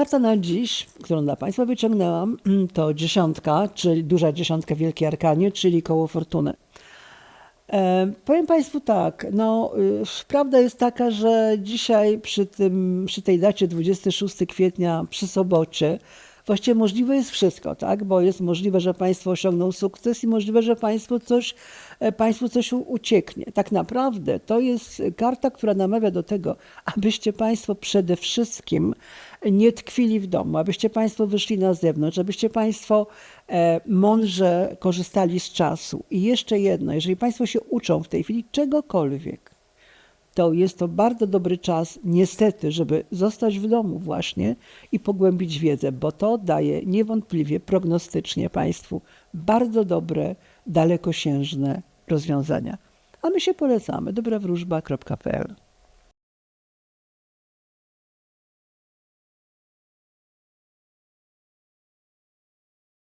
karta na dziś, którą dla Państwa wyciągnęłam, to dziesiątka, czyli duża dziesiątka Wielkiej Arkanie, czyli koło fortuny. E, powiem Państwu tak, no, y, prawda jest taka, że dzisiaj przy, tym, przy tej dacie 26 kwietnia, przy sobocie, właściwie możliwe jest wszystko, tak? Bo jest możliwe, że Państwo osiągną sukces i możliwe, że Państwu coś, e, państwu coś ucieknie. Tak naprawdę to jest karta, która namawia do tego, abyście Państwo przede wszystkim nie tkwili w domu, abyście Państwo wyszli na zewnątrz, abyście Państwo e, mądrze korzystali z czasu. I jeszcze jedno, jeżeli Państwo się uczą w tej chwili czegokolwiek, to jest to bardzo dobry czas, niestety, żeby zostać w domu właśnie i pogłębić wiedzę, bo to daje niewątpliwie prognostycznie Państwu bardzo dobre, dalekosiężne rozwiązania. A my się polecamy. dobrawróżba.pl